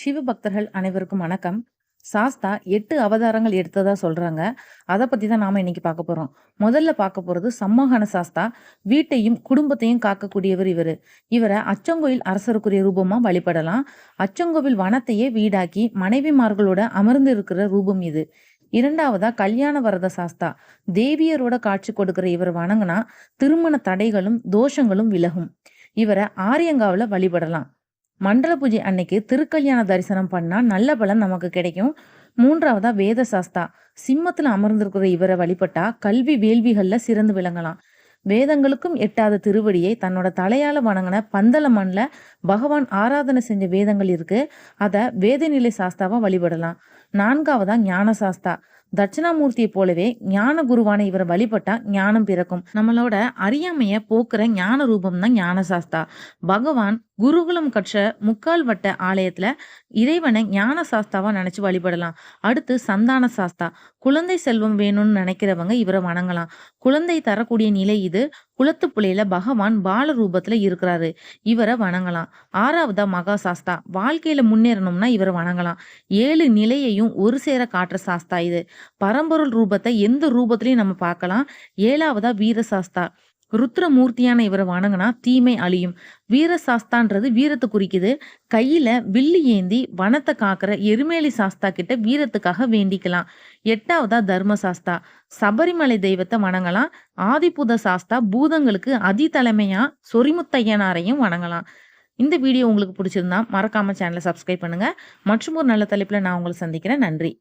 சிவபக்தர்கள் அனைவருக்கும் வணக்கம். சாஸ்தா எட்டு அவதாரங்கள் எடுத்ததா சொல்றாங்க. அதை பத்தி தான் நாம இன்னைக்கு பார்க்க போறோம். முதல்ல பார்க்க போறது சம்மோகன சாஸ்தா. வீட்டையும் குடும்பத்தையும் காக்கக்கூடியவர் இவர். இவரை அச்சங்கோயில் அரசருக்குரிய ரூபமா வழிபடலாம். அச்சங்கோவில் வனத்தையே வீடாக்கி மனைவிமார்களோட அமர்ந்து இருக்கிற ரூபம் இது. இரண்டாவதா கல்யாண வரத சாஸ்தா. தேவியரோட காட்சி கொடுக்கிற இவர் வணங்கினா திருமண தடைகளும் தோஷங்களும் விலகும். இவரை ஆரியங்காவில் வழிபடலாம். மண்டல பூஜை அன்னைக்கு திருக்கல்யாண தரிசனம் பண்ணால் நல்ல பலன் நமக்கு கிடைக்கும். மூன்றாவதா வேத சாஸ்தா சிம்மத்தில் அமர்ந்திருக்கிற இவரை வழிபட்டா கல்வி வேள்விகளில் சிறந்து விளங்கலாம். வேதங்களுக்கும் எட்டாத திருவடியை தன்னோட தலையால வணங்கின பந்தல மண்ல பகவான் ஆராதனை செஞ்ச வேதங்கள் இருக்கு. அதை வேதநிலை சாஸ்தாவா வழிபடலாம். நான்காவதா ஞான சாஸ்தா தட்சிணாமூர்த்தியை போலவே ஞான குருவான இவரை வழிபட்டா ஞானம் பிறக்கும். நம்மளோட அறியாமைய போக்குற ஞான ரூபம் தான் ஞான சாஸ்தா பகவான் குருகுலம் கற்ற முக்கால் வட்ட ஆலயத்துல இறைவனை ஞான சாஸ்தாவா நினைச்சு வழிபடலாம். அடுத்து சந்தான சாஸ்தா குழந்தை செல்வம் வேணும்னு நினைக்கிறவங்க இவரை வணங்கலாம். குழந்தை தரக்கூடிய நிலை இது. குளத்து புலையில பகவான் பால ரூபத்துல இருக்கிறாரு. இவரை வணங்கலாம். ஆறாவதா மகா சாஸ்தா வாழ்க்கையில முன்னேறணும்னா இவரை வணங்கலாம். ஏழு நிலையையும் ஒரு சேர காட்டுற சாஸ்தா இது. பரம்பொருள் ரூபத்தை எந்த ரூபத்திலையும் நம்ம பார்க்கலாம். ஏழாவதா வீரசாஸ்தா. ருத்ரமூர்த்தியான இவரை வணங்கினா தீமை அழியும். வீர சாஸ்தான்றது வீரத்தை குறிக்குது. கையில வில்லு ஏந்தி வனத்தை காக்கிற எருமேலி சாஸ்தா கிட்ட வீரத்துக்காக வேண்டிக்கலாம். எட்டாவதா தர்மசாஸ்தா சபரிமலை தெய்வத்தை வணங்கலாம். ஆதிபுத சாஸ்தா பூதங்களுக்கு அதி தலைமையா சொரிமுத்தையனாரையும் வணங்கலாம். இந்த வீடியோ உங்களுக்கு பிடிச்சிருந்தா மறக்காம சேனலை சப்ஸ்கிரைப் பண்ணுங்க. மற்றும் ஒரு நல்ல தலைப்புல நான் உங்களை சந்திக்கிறேன். நன்றி.